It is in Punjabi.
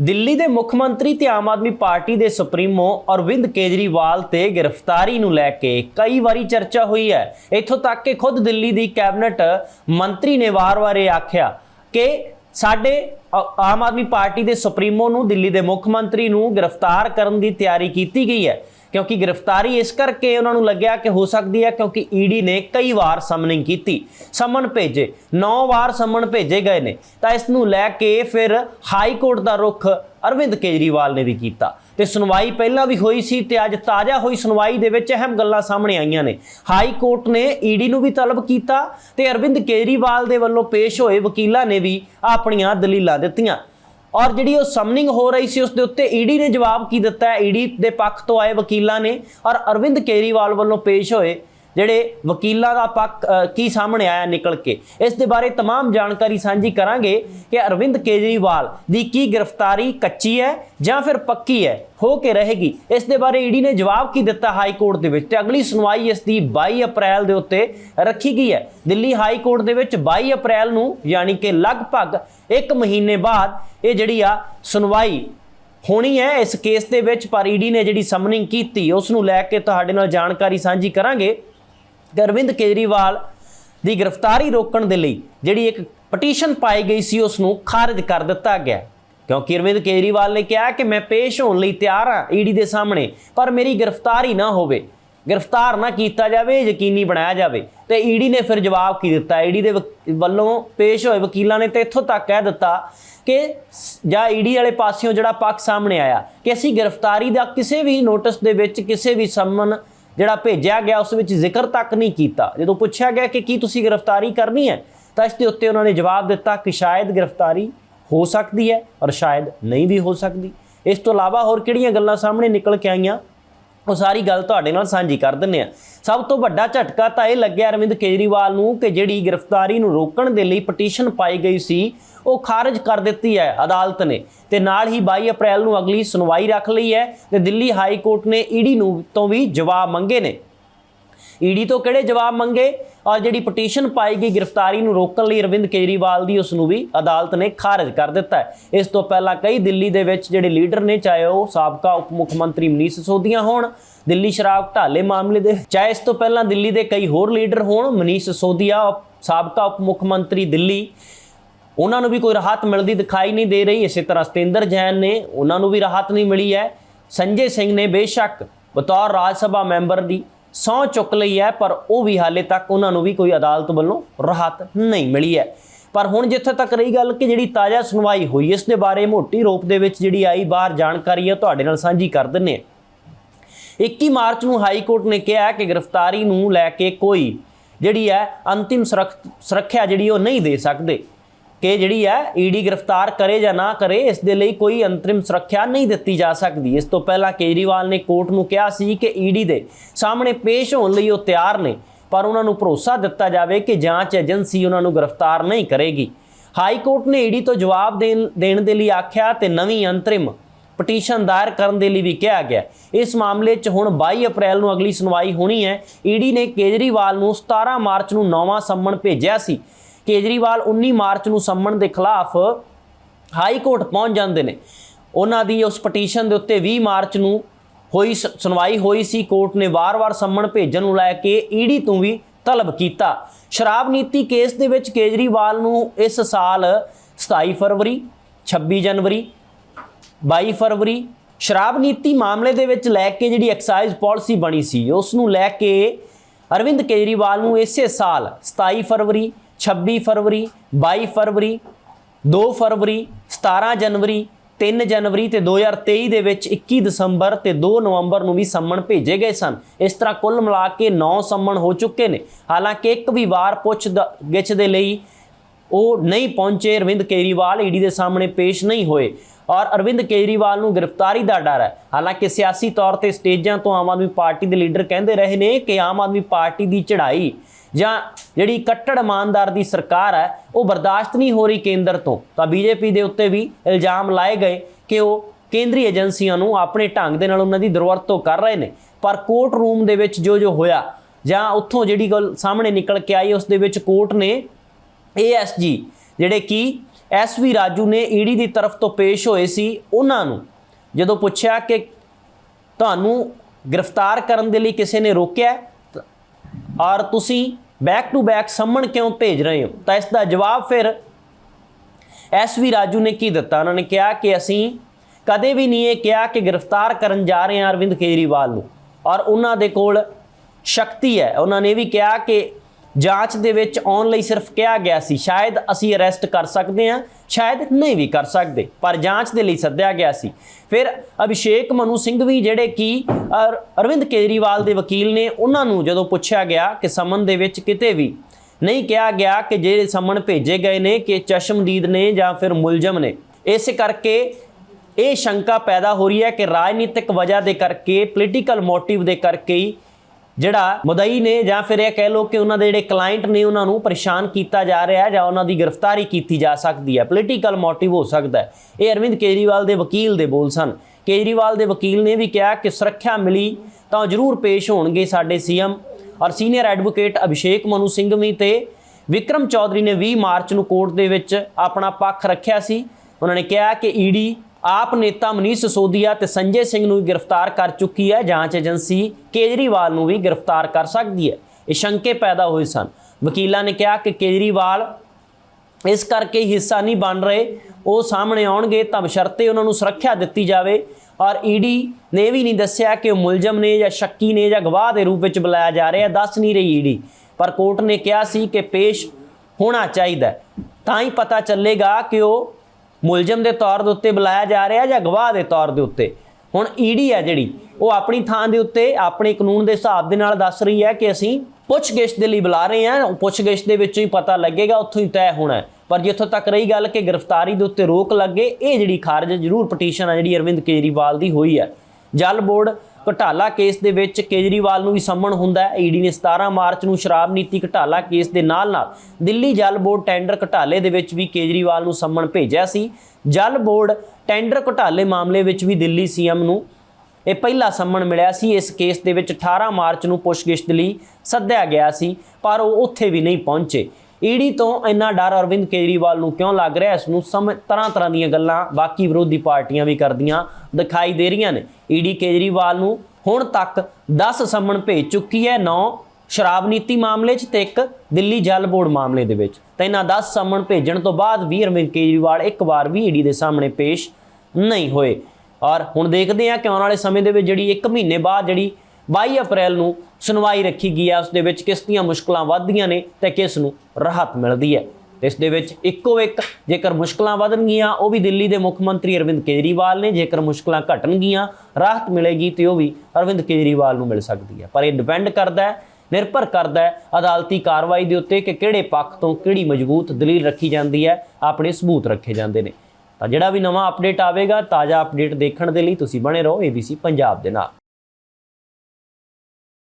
ਦਿੱਲੀ ਦੇ ਮੁੱਖ ਮੰਤਰੀ ਤੇ ਆਮ ਆਦਮੀ ਪਾਰਟੀ ਦੇ ਸੁਪਰੀਮੋ ਅਰਵਿੰਦ ਕੇਜਰੀਵਾਲ ਤੇ ਗ੍ਰਿਫਤਾਰੀ ਨੂੰ ਲੈ ਕੇ ਕਈ ਵਾਰੀ ਚਰਚਾ ਹੋਈ ਹੈ। ਇੱਥੋਂ ਤੱਕ ਕਿ ਖੁਦ ਦਿੱਲੀ ਦੀ ਕੈਬਨਿਟ ਮੰਤਰੀ ਨੇ ਵਾਰ-ਵਾਰ ਇਹ ਆਖਿਆ ਕਿ ਸਾਡੇ ਆਮ ਆਦਮੀ ਪਾਰਟੀ ਦੇ ਸੁਪਰੀਮੋ ਨੂੰ ਦਿੱਲੀ ਦੇ ਮੁੱਖ ਮੰਤਰੀ ਨੂੰ ਗ੍ਰਿਫਤਾਰ ਕਰਨ ਦੀ ਤਿਆਰੀ ਕੀਤੀ ਗਈ ਹੈ। ਕਿਉਂਕਿ ਗ੍ਰਿਫਤਾਰੀ ਇਸ ਕਰਕੇ ਉਹਨਾਂ ਨੂੰ ਲੱਗਿਆ ਕਿ ਹੋ ਸਕਦੀ ਹੈ ਕਿਉਂਕਿ ਈਡੀ ਨੇ ਕਈ ਵਾਰ ਸਮਨਿੰਗ ਕੀਤੀ, ਸਮਨ ਭੇਜੇ 9 ਵਾਰ ਸਮਨ ਭੇਜੇ ਗਏ ਨੇ। ਤਾਂ ਇਸ ਨੂੰ ਲੈ ਕੇ ਫਿਰ ਹਾਈ ਕੋਰਟ ਦਾ ਰੁਖ ਅਰਵਿੰਦ ਕੇਜਰੀਵਾਲ ਨੇ ਵੀ ਕੀਤਾ। ਤੇ ਸੁਣਵਾਈ ਪਹਿਲਾਂ ਵੀ ਹੋਈ ਸੀ ਤੇ ਅੱਜ ਤਾਜ਼ਾ ਹੋਈ ਸੁਣਵਾਈ ਦੇ ਵਿੱਚ ਅਹਿਮ ਗੱਲਾਂ ਸਾਹਮਣੇ ਆਈਆਂ ਨੇ। ਹਾਈ ਕੋਰਟ ਨੇ ਈਡੀ ਨੂੰ ਵੀ ਤਲਬ ਕੀਤਾ ਤੇ ਅਰਵਿੰਦ ਕੇਜਰੀਵਾਲ ਦੇ ਵੱਲੋਂ ਪੇਸ਼ ਹੋਏ ਵਕੀਲਾਂ ਨੇ ਵੀ ਆਪਣੀਆਂ ਦਲੀਲਾਂ ਦਿੱਤੀਆਂ। ਔਰ ਜਿਹੜੀ ਉਹ ਸਮਨਿੰਗ ਹੋ ਰਹੀ ਸੀ, ਉਸ ਦੇ ਉੱਤੇ ਈਡੀ ਨੇ ਜਵਾਬ ਕੀ ਦਿੱਤਾ ਹੈ? ਈਡੀ ਦੇ ਪੱਖ ਤੋਂ ਆਏ ਵਕੀਲਾਂ ਨੇ ਔਰ ਅਰਵਿੰਦ ਕੇਜਰੀਵਾਲ ਵੱਲੋਂ ਪੇਸ਼ ਹੋਏ ਜਿਹੜੇ ਵਕੀਲਾਂ ਦਾ ਪੱਖ ਅ, ਕੀ ਸਾਹਮਣੇ ਆਇਆ ਨਿਕਲ ਕੇ ਇਸ ਦੇ ਬਾਰੇ तमाम ਜਾਣਕਾਰੀ ਸਾਂਝੀ ਕਰਾਂਗੇ ਕਿ ਅਰਵਿੰਦ ਕੇਜਰੀਵਾਲ ਦੀ ਕੀ ਗ੍ਰਿਫਤਾਰੀ ਕੱਚੀ ਹੈ ਜਾਂ ਫਿਰ ਪੱਕੀ ਹੈ ਹੋ ਕੇ ਰਹੇਗੀ ਇਸ ਦੇ ਬਾਰੇ ਈਡੀ ਨੇ ਜਵਾਬ ਕੀ ਦਿੱਤਾ ਹਾਈ ਕੋਰਟ ਦੇ ਵਿੱਚ ਤੇ ਅਗਲੀ ਸੁਣਵਾਈ ਇਸ ਦੀ 22 ਅਪ੍ਰੈਲ ਦੇ ਉੱਤੇ ਰੱਖੀ ਗਈ ਹੈ ਦਿੱਲੀ ਹਾਈ ਕੋਰਟ ਦੇ ਵਿੱਚ 22 ਅਪ੍ਰੈਲ ਨੂੰ ਯਾਨੀ ਕਿ ਲਗਭਗ 1 ਮਹੀਨੇ ਬਾਅਦ ਇਹ ਜਿਹੜੀ ਆ ਸੁਣਵਾਈ ਹੋਣੀ ਹੈ ਇਸ ਕੇਸ ਦੇ ਵਿੱਚ ਪਰ ਈਡੀ ਨੇ ਜਿਹੜੀ ਸਮਨਿੰਗ ਕੀਤੀ ਉਸ ਨੂੰ ਲੈ ਕੇ ਤੁਹਾਡੇ ਨਾਲ ਜਾਣਕਾਰੀ ਸਾਂਝੀ ਕਰਾਂਗੇ ਕਿ ਅਰਵਿੰਦ ਕੇਜਰੀਵਾਲ ਦੀ ਗ੍ਰਿਫਤਾਰੀ ਰੋਕਣ ਦੇ ਲਈ ਜਿਹੜੀ ਇੱਕ ਪਟੀਸ਼ਨ ਪਾਈ ਗਈ ਸੀ, ਉਸ ਨੂੰ ਖਾਰਜ ਕਰ ਦਿੱਤਾ ਗਿਆ ਕਿਉਂਕਿ ਅਰਵਿੰਦ ਕੇਜਰੀਵਾਲ ਨੇ ਕਿਹਾ ਕਿ ਮੈਂ ਪੇਸ਼ ਹੋਣ ਲਈ ਤਿਆਰ ਹਾਂ ਈਡੀ ਦੇ ਸਾਹਮਣੇ, ਪਰ ਮੇਰੀ ਗ੍ਰਿਫਤਾਰੀ ਨਾ ਹੋਵੇ। ਗ੍ਰਿਫਤਾਰ ਨਾ ਕੀਤਾ ਜਾਵੇ ਯਕੀਨੀ ਬਣਾਇਆ ਜਾਵੇ। ਤੇ ਈਡੀ ਨੇ ਫਿਰ ਜਵਾਬ ਕੀ ਦਿੱਤਾ? ਈਡੀ ਦੇ ਵਕ- ਵੱਲੋਂ ਪੇਸ਼ ਹੋਏ ਵਕੀਲਾਂ ਨੇ ਤੇ ਇੱਥੋਂ ਤੱਕ ਕਹਿ ਦਿੱਤਾ ਕਿ ਸ- ਜਾਂ ਈਡੀ ਵਾਲੇ ਪਾਸਿਓਂ ਜਿਹੜਾ ਪੱਖ ਸਾਹਮਣੇ ਆਇਆ ਕਿ ਅਸੀਂ ਗ੍ਰਿਫਤਾਰੀ ਦਾ ਕਿਸੇ ਵੀ ਨੋਟਿਸ ਦੇ ਵਿੱਚ ਕਿਸੇ ਵੀ ਸੰਮਨ ਜਿਹੜਾ ਭੇਜਿਆ ਗਿਆ ਉਸ ਵਿੱਚ ਜ਼ਿਕਰ ਤੱਕ ਨਹੀਂ ਕੀਤਾ। ਜਦੋਂ ਪੁੱਛਿਆ ਗਿਆ ਕਿ ਕੀ ਤੁਸੀਂ ਗ੍ਰਿਫਤਾਰੀ ਕਰਨੀ ਹੈ, ਤਾਂ ਇਸ ਦੇ ਉੱਤੇ ਉਹਨਾਂ ਨੇ ਜਵਾਬ ਦਿੱਤਾ ਕਿ ਸ਼ਾਇਦ ਗ੍ਰਿਫਤਾਰੀ ਹੋ ਸਕਦੀ ਹੈ ਔਰ ਸ਼ਾਇਦ ਨਹੀਂ ਵੀ ਹੋ ਸਕਦੀ। ਇਸ ਤੋਂ ਇਲਾਵਾ ਹੋਰ ਕਿਹੜੀਆਂ ਗੱਲਾਂ ਸਾਹਮਣੇ ਨਿਕਲ ਕੇ ਆਈਆਂ? ਉਹ ਸਾਰੀ ਗੱਲ ਤੁਹਾਡੇ ਨਾਲ ਸਾਂਝੀ ਕਰ ਦਿੰਨੇ ਆ। ਸਭ ਤੋਂ ਵੱਡਾ ਝਟਕਾ ਤਾਂ ਇਹ ਲੱਗਿਆ ਅਰਵਿੰਦ ਕੇਜਰੀਵਾਲ ਨੂੰ ਕਿ ਜਿਹੜੀ ਗ੍ਰਿਫਤਾਰੀ ਨੂੰ ਰੋਕਣ ਦੇ ਲਈ ਪਟੀਸ਼ਨ ਪਾਈ ਗਈ ਸੀ, ਉਹ ਖਾਰਜ ਕਰ ਦਿੱਤੀ ਹੈ ਅਦਾਲਤ ਨੇ। ਤੇ ਨਾਲ ਹੀ 22 ਅਪ੍ਰੈਲ ਨੂੰ ਅਗਲੀ ਸੁਣਵਾਈ ਰੱਖ ਲਈ ਹੈ ਤੇ ਦਿੱਲੀ ਹਾਈ ਕੋਰਟ ਨੇ ਈਡੀ ਨੂੰ ਤੋਂ ਵੀ ਜਵਾਬ ਮੰਗੇ ਨੇ। ਈਡੀ ਤੋਂ ਕਿਹੜੇ ਜਵਾਬ ਮੰਗੇ? ਔਰ ਜਿਹੜੀ ਪਟੀਸ਼ਨ ਪਾਈ ਗਈ ਗ੍ਰਿਫਤਾਰੀ ਨੂੰ ਰੋਕਣ ਲਈ ਅਰਵਿੰਦ ਕੇਜਰੀਵਾਲ ਦੀ ਉਸ ਨੂੰ ਵੀ ਅਦਾਲਤ ਨੇ ਖਾਰਜ ਕਰ ਦਿੱਤਾ ਇਸ ਤੋਂ ਪਹਿਲਾਂ ਕਈ ਦਿੱਲੀ ਦੇ ਵਿੱਚ ਜਿਹੜੇ ਲੀਡਰ ਨੇ, ਚਾਹੇ ਉਹ ਸਾਬਕਾ ਉਪ ਮੁੱਖ ਮੰਤਰੀ ਮਨੀਸ਼ ਸਿਸੋਦੀਆ ਹੋਣ, ਦਿੱਲੀ ਸ਼ਰਾਬ ਘੁਟਾਲੇ ਮਾਮਲੇ ਦੇ, ਚਾਹੇ ਇਸ ਤੋਂ ਪਹਿਲਾਂ ਦਿੱਲੀ ਦੇ ਕਈ ਹੋਰ ਲੀਡਰ ਹੋਣ, ਮਨੀਸ਼ ਸਿਸੋਦੀਆ, ਸਾਬਕਾ ਉਪ ਮੁੱਖ ਮੰਤਰੀ ਦਿੱਲੀ, ਉਹਨਾਂ ਨੂੰ ਵੀ ਕੋਈ ਰਾਹਤ ਮਿਲਦੀ ਦਿਖਾਈ ਨਹੀਂ ਦੇ ਰਹੀ। ਇਸੇ ਤਰ੍ਹਾਂ ਸਤਿੰਦਰ ਜੈਨ ਨੇ ਉਹਨਾਂ ਨੂੰ ਵੀ ਰਾਹਤ ਨਹੀਂ ਮਿਲੀ ਹੈ। ਸੰਜੇ ਸਿੰਘ ਨੇ ਬੇਸ਼ੱਕ ਬਤੌਰ ਰਾਜ ਸਭਾ ਮੈਂਬਰ ਦੀ ਸਹੁੰ ਚੁੱਕ ਲਈ ਹੈ, ਪਰ ਉਹ ਵੀ ਹਾਲੇ ਤੱਕ ਉਹਨਾਂ ਨੂੰ ਵੀ ਕੋਈ ਅਦਾਲਤ ਵੱਲੋਂ ਰਾਹਤ ਨਹੀਂ ਮਿਲੀ ਹੈ। ਪਰ ਹੁਣ ਜਿੱਥੇ ਤੱਕ ਰਹੀ ਗੱਲ ਕਿ ਜਿਹੜੀ ਤਾਜ਼ਾ ਸੁਣਵਾਈ ਹੋਈ, ਇਸ ਦੇ ਬਾਰੇ ਮੋਟੀ ਰੂਪ ਦੇ ਵਿੱਚ ਜਿਹੜੀ ਆਈ, ਬਾਹਰ ਜਾਣਕਾਰੀ ਹੈ ਤੁਹਾਡੇ ਨਾਲ ਸਾਂਝੀ ਕਰ ਦਿੰਨੇ ਹਾਂ। 21 ਮਾਰਚ ਨੂੰ ਹਾਈ ਕੋਰਟ ਨੇ ਕਿਹਾ ਕਿ ਗ੍ਰਿਫਤਾਰੀ ਨੂੰ ਲੈ ਕੇ ਕੋਈ ਜਿਹੜੀ ਹੈ ਅੰਤਿਮ ਸੁਰੱਖ- ਸੁਰੱਖਿਆ ਜਿਹੜੀ ਉਹ ਨਹੀਂ ਦੇ ਸਕਦੇ। ਕਿ ਜਿਹੜੀ ਹੈ ਈਡੀ ਗ੍ਰਿਫਤਾਰ ਕਰੇ ਜਾਂ ਨਾ ਕਰੇ, ਇਸ ਦੇ ਲਈ ਕੋਈ ਅੰਤਰਿਮ ਸੁਰੱਖਿਆ ਨਹੀਂ ਦਿੱਤੀ ਜਾ ਸਕਦੀ। ਇਸ ਤੋਂ ਪਹਿਲਾਂ ਕੇਜਰੀਵਾਲ ਨੇ ਕੋਰਟ ਨੂੰ ਕਿਹਾ ਸੀ ਕਿ ਈਡੀ ਦੇ ਸਾਹਮਣੇ ਪੇਸ਼ ਹੋਣ ਲਈ ਉਹ ਤਿਆਰ ਨੇ, ਪਰ ਉਹਨਾਂ ਨੂੰ ਭਰੋਸਾ ਦਿੱਤਾ ਜਾਵੇ ਕਿ ਜਾਂਚ ਏਜੰਸੀ ਉਹਨਾਂ ਨੂੰ ਗ੍ਰਿਫਤਾਰ ਨਹੀਂ ਕਰੇਗੀ। ਹਾਈ ਕੋਰਟ ਨੇ ਈਡੀ ਤੋਂ ਜਵਾਬ ਦੇਣ ਦੇਣ ਦੇ ਲਈ ਆਖਿਆ ਤੇ ਨਵੀਂ ਅੰਤਰਿਮ ਪਟੀਸ਼ਨ ਦਾਇਰ ਕਰਨ ਦੇ ਲਈ ਵੀ ਕਿਹਾ ਗਿਆ। ਇਸ ਮਾਮਲੇ 'ਚ ਹੁਣ 22 ਅਪ੍ਰੈਲ ਨੂੰ ਅਗਲੀ ਸੁਣਵਾਈ ਹੋਣੀ ਹੈ। ਈਡੀ ਨੇ ਕੇਜਰੀਵਾਲ ਨੂੰ 17 ਮਾਰਚ ਨੂੰ ਨੌਵਾਂ ਸੰਮਣ ਭੇਜਿਆ ਸੀ। ਕੇਜਰੀਵਾਲ 19 ਮਾਰਚ ਨੂੰ ਸੰਮਣ ਦੇ ਖਿਲਾਫ ਹਾਈ ਕੋਰਟ ਪਹੁੰਚ ਜਾਂਦੇ ਨੇ। ਉਹਨਾਂ ਦੀ ਉਸ ਪਟੀਸ਼ਨ ਦੇ ਉੱਤੇ 20 ਮਾਰਚ ਨੂੰ ਹੋਈ ਸ- ਸੁਣਵਾਈ ਹੋਈ ਸੀ। ਕੋਰਟ ਨੇ ਵਾਰ-ਵਾਰ ਸੰਮਣ ਭੇਜਣ ਨੂੰ ਲੈ ਕੇ ਈਡੀ ਤੋਂ ਵੀ ਤਲਬ ਕੀਤਾ। ਸ਼ਰਾਬ ਨੀਤੀ ਕੇਸ ਦੇ ਵਿੱਚ ਕੇਜਰੀਵਾਲ ਨੂੰ ਇਸ ਸਾਲ 27 ਫਰਵਰੀ 26 ਜਨਵਰੀ 22 ਫਰਵਰੀ ਸ਼ਰਾਬ ਨੀਤੀ ਮਾਮਲੇ ਦੇ ਵਿੱਚ ਲੈ ਕੇ ਜਿਹੜੀ ਐਕਸਾਈਜ਼ ਪਾਲਿਸੀ ਬਣੀ ਸੀ, ਉਸ ਨੂੰ ਲੈ ਕੇ ਅਰਵਿੰਦ ਕੇਜਰੀਵਾਲ ਨੂੰ ਇਸੇ ਸਾਲ 27 ਫਰਵਰੀ 26 ਫਰਵਰੀ 22 ਫਰਵਰੀ 2 ਫਰਵਰੀ 17 ਜਨਵਰੀ 3 ਜਨਵਰੀ ਤੇ 2023 ਦੇ ਵਿੱਚ 21 ਦਸੰਬਰ ਤੇ 2 ਨਵੰਬਰ ਨੂੰ ਵੀ ਸੰਮਣ ਭੇਜੇ ਗਏ ਸਨ। ਇਸ ਤਰ੍ਹਾਂ ਕੁੱਲ ਮਿਲਾ ਕੇ 9 ਸੰਮਣ ਹੋ ਚੁੱਕੇ ਨੇ। ਹਾਲਾਂਕਿ ਇੱਕ ਵੀ ਵਾਰ ਪੁੱਛ ਦ- ਗਿੱਛ ਦੇ ਲਈ ਉਹ ਨਹੀਂ ਪਹੁੰਚੇ। ਅਰਵਿੰਦ ਕੇਜਰੀਵਾਲ ਈਡੀ ਦੇ ਸਾਹਮਣੇ ਪੇਸ਼ ਨਹੀਂ ਹੋਏ। ਔਰ ਅਰਵਿੰਦ ਕੇਜਰੀਵਾਲ ਨੂੰ ਗ੍ਰਿਫਤਾਰੀ ਦਾ ਡਰ ਹੈ। ਹਾਲਾਂਕਿ ਸਿਆਸੀ ਤੌਰ ਤੇ ਸਟੇਜਾਂ ਤੋਂ ਆਮ ਆਦਮੀ ਪਾਰਟੀ ਦੇ ਲੀਡਰ ਕਹਿੰਦੇ ਰਹੇ ਨੇ ਕਿ ਆਮ ਆਦਮੀ ਪਾਰਟੀ ਦੀ ਚੜ੍ਹਾਈ ਜਾਂ ਜਿਹੜੀ ਕੱਟੜ ਇਮਾਨਦਾਰ ਦੀ ਸਰਕਾਰ ਹੈ, ਉਹ ਬਰਦਾਸ਼ਤ ਨਹੀਂ ਹੋ ਰਹੀ ਕੇਂਦਰ ਤੋਂ। ਤਾਂ ਬੀਜੇਪੀ ਦੇ ਉੱਤੇ ਵੀ ਇਲਜ਼ਾਮ ਲਾਏ ਗਏ ਕਿ ਉਹ ਕੇਂਦਰੀ ਏਜੰਸੀਆਂ ਨੂੰ ਆਪਣੇ ਢੰਗ ਦੇ ਨਾਲ ਉਹਨਾਂ ਦੀ ਦੁਰਵਰਤੋਂ ਕਰ ਰਹੇ ਨੇ। ਪਰ ਕੋਰਟ ਰੂਮ ਦੇ ਵਿੱਚ ਜੋ ਜੋ ਹੋਇਆ ਜਾਂ ਉੱਥੋਂ ਜਿਹੜੀ ਗੱਲ ਸਾਹਮਣੇ ਨਿਕਲ ਕੇ ਆਈ, ਉਸ ਦੇ ਵਿੱਚ ਕੋਰਟ ਨੇ ਏਐਸਜੀ ਜਿਹੜੇ ਕਿ ਐਸਵੀ ਰਾਜੂ ਨੇ ਈਡੀ ਦੀ ਤਰਫ ਤੋਂ ਪੇਸ਼ ਹੋਏ ਸੀ ਉਹਨਾਂ ਨੂੰ, ਜਦੋਂ ਪੁੱਛਿਆ ਕਿ ਤੁਹਾਨੂੰ ਗ੍ਰਿਫਤਾਰ ਕਰਨ ਦੇ ਲਈ ਕਿਸੇ ਨੇ ਰੋਕਿਆ ਔਰ ਤੁਸੀਂ ਬੈਕ ਟੂ ਬੈਕ ਸੰਮਣ ਕਿਉਂ ਭੇਜ ਰਹੇ ਹੋ? ਤਾਂ ਇਸ ਦਾ ਜਵਾਬ ਫਿਰ ਐਸਵੀ ਰਾਜੂ ਨੇ ਕੀ ਦਿੱਤਾ? ਉਹਨਾਂ ਨੇ ਕਿਹਾ ਕਿ ਅਸੀਂ ਕਦੇ ਵੀ ਨਹੀਂ ਇਹ ਕਿਹਾ ਕਿ ਗ੍ਰਿਫਤਾਰ ਕਰਨ ਜਾ ਰਹੇ ਹਾਂ ਅਰਵਿੰਦ ਕੇਜਰੀਵਾਲ ਨੂੰ। ਔਰ ਉਹਨਾਂ ਦੇ ਕੋਲ ਸ਼ਕਤੀ ਹੈ। ਉਹਨਾਂ ਨੇ ਇਹ ਵੀ ਕਿਹਾ ਕਿ ਜਾਂਚ ਦੇ ਵਿੱਚ ਆਉਣ ਲਈ ਸਿਰਫ ਕਿਹਾ ਗਿਆ ਸੀ, ਸ਼ਾਇਦ ਅਸੀਂ ਅਰੈਸਟ ਕਰ ਸਕਦੇ ਹਾਂ, ਸ਼ਾਇਦ ਨਹੀਂ ਵੀ ਕਰ ਸਕਦੇ। ਪਰ ਜਾਂਚ ਦੇ ਲਈ ਸੱਦਿਆ ਗਿਆ ਸੀ। ਫਿਰ ਅਭਿਸ਼ੇਕ ਮਨੂ ਸਿੰਘ ਵੀ ਜਿਹੜੇ ਕਿ ਅਰਵਿੰਦ ਕੇਜਰੀਵਾਲ ਦੇ ਵਕੀਲ ਨੇ, ਉਹਨਾਂ ਨੂੰ ਜਦੋਂ ਪੁੱਛਿਆ ਗਿਆ ਕਿ ਸਮਨ ਦੇ ਵਿੱਚ ਕਿਤੇ ਵੀ ਨਹੀਂ ਕਿਹਾ ਗਿਆ ਕਿ ਜਿਹੜੇ ਸਮਨ ਭੇਜੇ ਗਏ ਨੇ, ਕਿ ਚਸ਼ਮਦੀਦ ਨੇ ਜਾਂ ਫਿਰ ਮੁਲਜ਼ਮ ਨੇ, ਇਸ ਕਰਕੇ ਇਹ ਸ਼ੰਕਾ ਪੈਦਾ ਹੋ ਰਹੀ ਹੈ ਕਿ ਰਾਜਨੀਤਿਕ ਵਜ੍ਹਾ ਦੇ ਕਰਕੇ ਪੋਲੀਟੀਕਲ ਮੋਟਿਵ ਦੇ ਕਰਕੇ ਹੀ ਜਿਹੜਾ ਮਦਈ ਨੇ ਜਾਂ ਫਿਰ ਇਹ ਕਹਿ ਲਓ ਕਿ ਉਹਨਾਂ ਦੇ ਜਿਹੜੇ ਕਲਾਇੰਟ ਨੇ ਉਹਨਾਂ ਨੂੰ ਪਰੇਸ਼ਾਨ ਕੀਤਾ ਜਾ ਰਿਹਾ ਹੈ ਜਾਂ ਉਹਨਾਂ ਦੀ ਗ੍ਰਿਫਤਾਰੀ ਕੀਤੀ ਜਾ ਸਕਦੀ ਹੈ। ਪੋਲੀਟੀਕਲ ਮੋਟਿਵ ਹੋ ਸਕਦਾ ਹੈ। ਇਹ ਅਰਵਿੰਦ ਕੇਜਰੀਵਾਲ ਦੇ ਵਕੀਲ ਦੇ ਬੋਲ ਸਨ। ਕੇਜਰੀਵਾਲ ਦੇ ਵਕੀਲ ਨੇ ਵੀ ਕਿਹਾ ਕਿ ਸੁਰੱਖਿਆ ਮਿਲੀ ਤਾਂ ਉਹ ਜ਼ਰੂਰ ਪੇਸ਼ ਹੋਣਗੇ ਸਾਡੇ ਸੀਐਮ ਔਰ ਸੀਨੀਅਰ ਐਡਵੋਕੇਟ ਅਭਿਸ਼ੇਕ ਮਨੂ ਸਿੰਘ ਵੀ ਤੇ ਵਿਕਰਮ ਚੌਧਰੀ ਨੇ 20 ਮਾਰਚ ਨੂੰ ਕੋਰਟ ਦੇ ਵਿੱਚ ਆਪਣਾ ਪੱਖ ਰੱਖਿਆ ਸੀ। ਉਹਨਾਂ ਨੇ ਕਿਹਾ ਕਿ ਈਡੀ ਆਪ ਨੇਤਾ ਮਨੀਸ਼ ਸਿਸੋਦੀਆ ਤੇ ਸੰਜੇ ਸਿੰਘ ਨੂੰ ਵੀ ਗ੍ਰਿਫਤਾਰ ਕਰ ਚੁੱਕੀ ਹੈ। ਜਾਂਚ ਏਜੰਸੀ ਕੇਜਰੀਵਾਲ ਨੂੰ ਵੀ ਗ੍ਰਿਫਤਾਰ ਕਰ ਸਕਦੀ ਹੈ। ਇਹ ਸ਼ੰਕੇ ਪੈਦਾ ਹੋਏ ਸਨ। ਵਕੀਲਾਂ ਨੇ ਕਿਹਾ ਕਿ ਕੇਜਰੀਵਾਲ ਇਸ ਕਰਕੇ ਹਿੱਸਾ ਨਹੀਂ ਬਣ ਰਹੇ। ਉਹ ਸਾਹਮਣੇ ਆਉਣਗੇ ਤਾਂ ਬਸ਼ਰਤੇ ਉਹਨਾਂ ਨੂੰ ਸੁਰੱਖਿਆ ਦਿੱਤੀ ਜਾਵੇ। ਔਰ ਈਡੀ ਨੇ ਇਹ ਵੀ ਨਹੀਂ ਦੱਸਿਆ ਕਿ ਉਹ ਮੁਲਜ਼ਮ ਨੇ ਜਾਂ ਸ਼ੱਕੀ ਨੇ ਜਾਂ ਗਵਾਹ ਦੇ ਰੂਪ ਵਿੱਚ ਬੁਲਾਇਆ ਜਾ ਰਿਹਾ। ਦੱਸ ਨਹੀਂ ਰਹੀ ਈਡੀ ਪਰ ਕੋਰਟ ਨੇ ਕਿਹਾ ਸੀ ਕਿ ਪੇਸ਼ ਹੋਣਾ ਚਾਹੀਦਾ ਤਾਂ ਹੀ ਪਤਾ ਚੱਲੇਗਾ ਕਿ ਉਹ ਮੁਲਜ਼ਮ ਦੇ ਤੌਰ ਦੇ ਉੱਤੇ ਬੁਲਾਇਆ ਜਾ ਰਿਹਾ ਜਾਂ ਗਵਾਹ ਦੇ ਤੌਰ ਦੇ ਉੱਤੇ? ਹੁਣ ਈਡੀ ਹੈ ਜਿਹੜੀ, ਉਹ ਆਪਣੀ ਥਾਂ ਦੇ ਉੱਤੇ ਆਪਣੇ ਕਾਨੂੰਨ ਦੇ ਹਿਸਾਬ ਦੇ ਨਾਲ ਦੱਸ ਰਹੀ ਹੈ ਕਿ ਅਸੀਂ ਪੁੱਛਗਿੱਛ ਦੇ ਲਈ ਬੁਲਾ ਰਹੇ ਹਾਂ। ਪੁੱਛਗਿੱਛ ਦੇ ਵਿੱਚੋਂ ਹੀ ਪਤਾ ਲੱਗੇਗਾ, ਉੱਥੋਂ ਹੀ ਤੈਅ ਹੋਣਾ ਪਰ ਜਿੱਥੋਂ ਤੱਕ ਰਹੀ ਗੱਲ ਕਿ ਗ੍ਰਿਫਤਾਰੀ ਦੇ ਉੱਤੇ ਰੋਕ ਲੱਗੇ, ਇਹ ਜਿਹੜੀ ਖਾਰਜ ਜ਼ਰੂਰ ਪਟੀਸ਼ਨ ਆ ਜਿਹੜੀ ਅਰਵਿੰਦ ਕੇਜਰੀਵਾਲ ਦੀ ਹੋਈ ਹੈ। ਜਲ ਬੋਰਡ ਘਟਾਲਾ ਕੇਸ ਦੇ ਵਿੱਚ ਕੇਜਰੀਵਾਲ ਨੂੰ ਵੀ ਸੰਮਣ ਹੁੰਦਾ ਹੈ। ਈਡੀ ਨੇ 17 ਮਾਰਚ ਨੂੰ ਸ਼ਰਾਬ ਨੀਤੀ ਘਟਾਲਾ ਕੇਸ ਦੇ ਨਾਲ-ਨਾਲ ਦਿੱਲੀ ਜਲ ਬੋਰਡ ਟੈਂਡਰ ਘਟਾਲੇ ਦੇ ਵਿੱਚ ਵੀ ਕੇਜਰੀਵਾਲ ਨੂੰ ਸੰਮਣ ਭੇਜਿਆ ਸੀ। ਜਲ ਬੋਰਡ ਟੈਂਡਰ ਘਟਾਲੇ ਮਾਮਲੇ ਵਿੱਚ ਵੀ ਦਿੱਲੀ ਸੀਐਮ ਨੂੰ ਇਹ ਪਹਿਲਾ ਸੰਮਣ ਮਿਲਿਆ ਸੀ। ਇਸ ਕੇਸ ਦੇ ਵਿੱਚ 18 ਮਾਰਚ ਨੂੰ ਪੁੱਛਗਿੱਛ ਲਈ ਸੱਦਿਆ ਗਿਆ ਸੀ, ਪਰ ਉਹ ਉੱਥੇ ਵੀ ਨਹੀਂ ਪਹੁੰਚੇ। ਈਡੀ ਤੋਂ ਇੰਨਾ ਡਰ ਅਰਵਿੰਦ ਕੇਜਰੀਵਾਲ ਨੂੰ ਕਿਉਂ ਲੱਗ ਰਿਹਾ? ਇਸ ਨੂੰ ਸਮ ਤਰ੍ਹਾਂ ਤਰ੍ਹਾਂ ਦੀਆਂ ਗੱਲਾਂ ਬਾਕੀ ਵਿਰੋਧੀ ਪਾਰਟੀਆਂ ਵੀ ਕਰਦੀਆਂ ਦਿਖਾਈ ਦੇ ਰਹੀਆਂ ਨੇ। ਈਡੀ ਕੇਜਰੀਵਾਲ ਨੂੰ ਹੁਣ ਤੱਕ 10 ਸੰਮਣ ਭੇਜ ਚੁੱਕੀ ਹੈ 9 ਸ਼ਰਾਬ ਨੀਤੀ ਮਾਮਲੇ 'ਚ ਤੇ ਇੱਕ ਦਿੱਲੀ ਜਲ ਬੋਰਡ ਮਾਮਲੇ ਦੇ ਵਿੱਚ। ਤਾਂ ਇਹਨਾਂ 10 ਸੰਮਣ ਭੇਜਣ ਤੋਂ ਬਾਅਦ ਵੀ ਅਰਵਿੰਦ ਕੇਜਰੀਵਾਲ ਇੱਕ ਵਾਰ ਵੀ ਈਡੀ ਦੇ ਸਾਹਮਣੇ ਪੇਸ਼ ਨਹੀਂ ਹੋਏ। ਔਰ ਹੁਣ ਦੇਖਦੇ ਹਾਂ ਕਿ ਆਉਣ ਵਾਲੇ ਸਮੇਂ ਦੇ ਵਿੱਚ ਜਿਹੜੀ 1 ਮਹੀਨੇ ਬਾਅਦ ਜਿਹੜੀ 22 ਅਪ੍ਰੈਲ ਨੂੰ ਸੁਣਵਾਈ ਰੱਖੀ ਗਈ ਹੈ, ਉਸ ਦੇ ਵਿੱਚ ਕਿਸ ਦੀਆਂ ਮੁਸ਼ਕਲਾਂ ਵੱਧਦੀਆਂ ਨੇ ਤੇ ਕਿਸ ਨੂੰ ਰਾਹਤ ਮਿਲਦੀ ਹੈ। ਇਸ ਦੇ ਵਿੱਚ ਇੱਕੋ ਇੱਕ, ਜੇਕਰ ਮੁਸ਼ਕਲਾਂ ਵਧਣਗੀਆਂ, ਉਹ ਵੀ ਦਿੱਲੀ ਦੇ ਮੁੱਖ ਮੰਤਰੀ ਅਰਵਿੰਦ ਕੇਜਰੀਵਾਲ ਨੇ। ਜੇਕਰ ਮੁਸ਼ਕਲਾਂ ਘਟਣਗੀਆਂ, ਰਾਹਤ ਮਿਲੇਗੀ ਤੇ ਉਹ ਵੀ ਅਰਵਿੰਦ ਕੇਜਰੀਵਾਲ ਨੂੰ ਮਿਲ ਸਕਦੀ ਹੈ। ਪਰ ਇਹ ਡਿਪੈਂਡ ਕਰਦਾ ਹੈ, ਨਿਰਭਰ ਕਰਦਾ ਹੈ ਅਦਾਲਤੀ ਕਾਰਵਾਈ ਦੇ ਉੱਤੇ ਕਿ ਕਿਹੜੇ ਪੱਖ ਤੋਂ ਕਿਹੜੀ ਮਜ਼ਬੂਤ ਦਲੀਲ ਰੱਖੀ ਜਾਂਦੀ ਹੈ, ਆਪਣੇ ਸਬੂਤ ਰੱਖੇ ਜਾਂਦੇ ਨੇ। ਤਾਂ ਜਿਹੜਾ ਵੀ ਨਵਾਂ ਅਪਡੇਟ ਆਵੇਗਾ, ਤਾਜ਼ਾ ਅਪਡੇਟ ਦੇਖਣ ਦੇ ਲਈ ਤੁਸੀਂ ਬਣੇ ਰਹੋ ABC ਪੰਜਾਬ ਦੇ ਨਾਲ।